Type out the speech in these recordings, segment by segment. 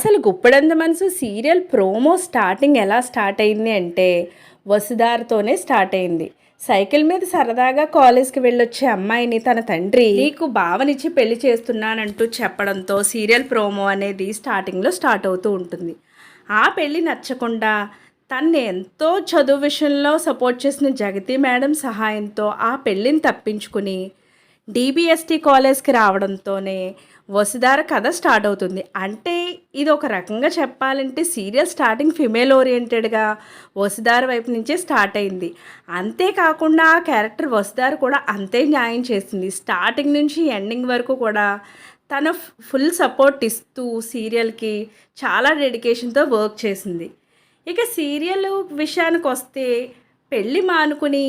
అసలు Guppedantha Manasu serial promo starting ఎలా start అయింది అంటే వసుధారతోనే స్టార్ట్ అయింది. సైకిల్ మీద సరదాగా కాలేజ్కి వెళ్ళొచ్చే అమ్మాయిని తన తండ్రి నీకు భావనిచ్చి పెళ్ళి చేస్తున్నానంటూ చెప్పడంతో సీరియల్ ప్రోమో అనేది స్టార్టింగ్లో స్టార్ట్ అవుతూ ఉంటుంది. ఆ పెళ్ళి నచ్చకుండా తన్ని ఎంతో చదువు విషయంలో సపోర్ట్ చేసిన జగతి మేడం సహాయంతో ఆ పెళ్ళిని తప్పించుకుని డిబిఎస్టి కాలేజ్కి రావడంతోనే వసుధార కథ స్టార్ట్ అవుతుంది. అంటే ఇది ఒక రకంగా చెప్పాలంటే సీరియల్ స్టార్టింగ్ ఫిమేల్ ఓరియంటెడ్గా వసుధార వైపు నుంచే స్టార్ట్ అయింది. అంతేకాకుండా ఆ క్యారెక్టర్ వసుధార కూడా అంతే న్యాయం చేసింది స్టార్టింగ్ నుంచి ఎండింగ్ వరకు కూడా తన ఫుల్ సపోర్ట్ ఇస్తూ సీరియల్కి చాలా డెడికేషన్తో వర్క్ చేసింది. ఇక సీరియల్ విషయానికి వస్తే పెళ్ళి మానుకుని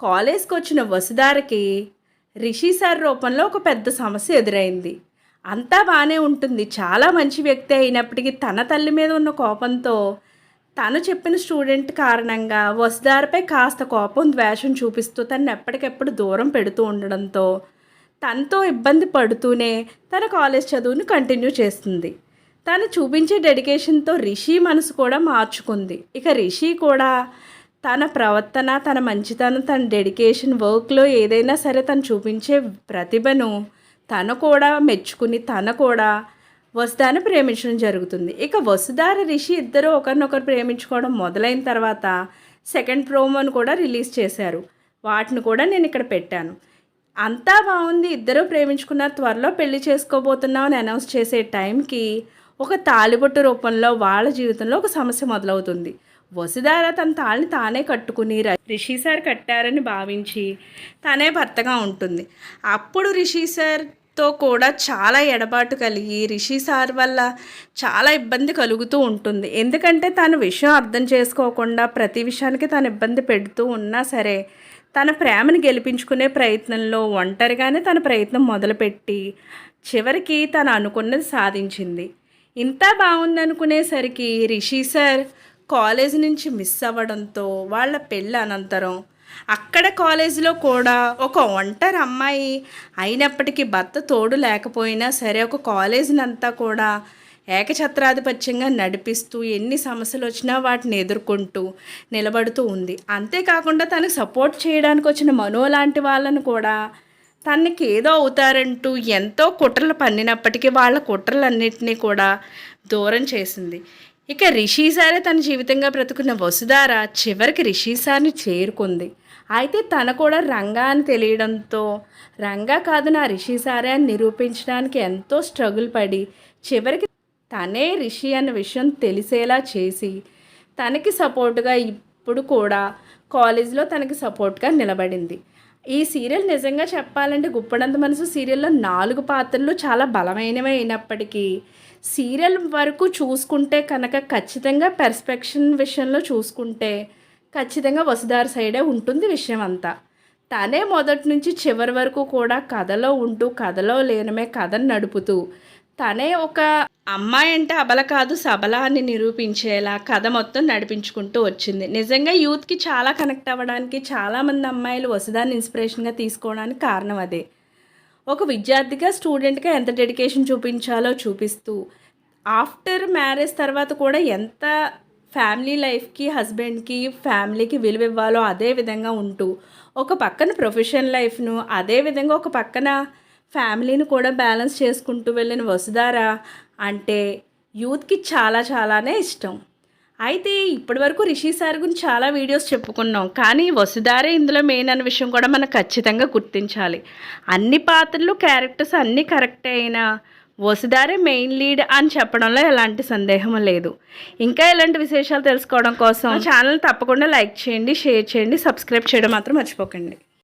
కాలేజ్కి వచ్చిన వసుధారకి రిషి సార్ రూపంలో ఒక పెద్ద సమస్య ఎదురైంది. అంతా బాగానే ఉంటుంది. చాలా మంచి వ్యక్తి అయినప్పటికీ తన తల్లి మీద ఉన్న కోపంతో తను చెప్పిన స్టూడెంట్ కారణంగా వసుదారిపై కాస్త కోపం ద్వేషం చూపిస్తూ తను ఎప్పటికెప్పుడు దూరం పెడుతూ ఉండడంతో తనతో ఇబ్బంది పడుతూనే తన కాలేజ్ చదువును కంటిన్యూ చేస్తుంది. తను చూపించే డెడికేషన్తో రిషి మనసు కూడా మార్చుకుంది. ఇక రిషి కూడా తన ప్రవర్తన తన మంచితనం తన డెడికేషన్ వర్క్లో ఏదైనా సరే తను చూపించే ప్రతిభను తను కూడా మెచ్చుకుని తను కూడా వసుధాను ప్రేమించడం జరుగుతుంది. ఇక వసుధార రిషి ఇద్దరు ఒకరినొకరు ప్రేమించుకోవడం మొదలైన తర్వాత సెకండ్ ప్రోమోను కూడా రిలీజ్ చేశారు. వాటిని కూడా నేను ఇక్కడ పెట్టాను. అంతా బాగుంది. ఇద్దరు ప్రేమించుకున్నారు. త్వరలో పెళ్ళి చేసుకోబోతున్నాం అని అనౌన్స్ చేసే టైంకి ఒక తాలిబొట్టు రూపంలో వాళ్ళ జీవితంలో ఒక సమస్య మొదలవుతుంది. వసుధార తన తాళ్ళని తానే కట్టుకుని రిషి సార్ కట్టారని భావించి తనే భర్తగా ఉంటుంది. అప్పుడు రిషి సార్తో కూడా చాలా ఎడబాటు కలిగి రిషి సార్ వల్ల చాలా ఇబ్బంది కలుగుతూ ఉంటుంది. ఎందుకంటే తన విషయం అర్థం చేసుకోకుండా ప్రతి విషయానికి తను ఇబ్బంది పెడుతూ ఉన్నా సరే తన ప్రేమను గెలిపించుకునే ప్రయత్నంలో ఒంటరిగానే తన ప్రయత్నం మొదలుపెట్టి చివరికి తను అనుకున్నది సాధించింది. ఇంత బాగుందనుకునేసరికి రిషి సార్ కాలేజ్ నుంచి మిస్ అవ్వడంతో వాళ్ళ పెళ్ళి అనంతరం అక్కడ కాలేజీలో కూడా ఒక ఒంటరి అమ్మాయి అయినప్పటికీ భర్త తోడు లేకపోయినా సరే ఒక కాలేజీని అంతా కూడా ఏకఛత్రాధిపత్యంగా నడిపిస్తూ ఎన్ని సమస్యలు వచ్చినా వాటిని ఎదుర్కొంటూ నిలబడుతూ ఉంది. అంతేకాకుండా తనకు సపోర్ట్ చేయడానికి వచ్చిన మనో లాంటి వాళ్ళను కూడా తనకి ఏదో అవుతారంటూ ఎంతో కుట్రలు పన్నినప్పటికీ వాళ్ళ కుట్రలన్నింటినీ కూడా దూరం చేసింది. ఇక రిషి సారే తన జీవితంగా బ్రతుకున్న వసుధార చివరికి రిషిసారిని చేరుకుంది. అయితే తన కూడా రంగా అని తెలియడంతో రంగా కాదు నా రిషి సారే అని నిరూపించడానికి ఎంతో స్ట్రగుల్ పడి చివరికి తనే రిషి అన్న విషయం తెలిసేలా చేసి తనకి సపోర్టుగా ఇప్పుడు కూడా కాలేజీలో తనకి సపోర్ట్గా నిలబడింది. ఈ సీరియల్ నిజంగా చెప్పాలంటే గుప్పడంత మనసు సీరియల్లో నాలుగు పాత్రలు చాలా బలమైనవి అయినప్పటికీ సీరియల్ వరకు చూసుకుంటే కనుక ఖచ్చితంగా పెర్స్పెక్షన్ విషయంలో చూసుకుంటే ఖచ్చితంగా వసుధార సైడే ఉంటుంది విషయం అంతా తనే మొదటి నుంచి చివరి వరకు కూడా కథలో ఉంటూ కథలో లేనమే కథను నడుపుతూ తనే ఒక అమ్మాయి అంటే అబల కాదు సబల అని నిరూపించేలా కథ మొత్తం నడిపించుకుంటూ వచ్చింది. నిజంగా యూత్కి చాలా కనెక్ట్ అవ్వడానికి చాలామంది అమ్మాయిలు వసుదాన్ని ఇన్స్పిరేషన్గా తీసుకోవడానికి కారణం అదే. ఒక విద్యార్థిగా స్టూడెంట్గా ఎంత డెడికేషన్ చూపించాలో చూపిస్తూ ఆఫ్టర్ మ్యారేజ్ తర్వాత కూడా ఎంత ఫ్యామిలీ లైఫ్కి హస్బెండ్కి ఫ్యామిలీకి విలువ ఇవ్వాలో అదే విధంగా ఉంటూ ఒక పక్కన ప్రొఫెషన్ లైఫ్ను అదే విధంగా ఒక పక్కన ఫ్యామిలీని కూడా బ్యాలెన్స్ చేసుకుంటూ వెళ్ళిన వసుధార అంటే యూత్కి చాలా చాలానే ఇష్టం. అయితే ఇప్పటివరకు రిషి సార్ గురించి చాలా వీడియోస్ చెప్పుకున్నాం. కానీ వసుధారే ఇందులో మెయిన్ అనే విషయం కూడా మనం ఖచ్చితంగా గుర్తించాలి. అన్ని పాత్రలు క్యారెక్టర్స్ అన్నీ కరెక్ట్ అయినా వసుధారే మెయిన్ లీడ్ అని చెప్పడంలో ఎలాంటి సందేహం లేదు. ఇంకా ఇలాంటి విశేషాలు తెలుసుకోవడం కోసం ఛానల్ తప్పకుండా లైక్ చేయండి షేర్ చేయండి సబ్స్క్రైబ్ చేయడం మాత్రం మర్చిపోకండి.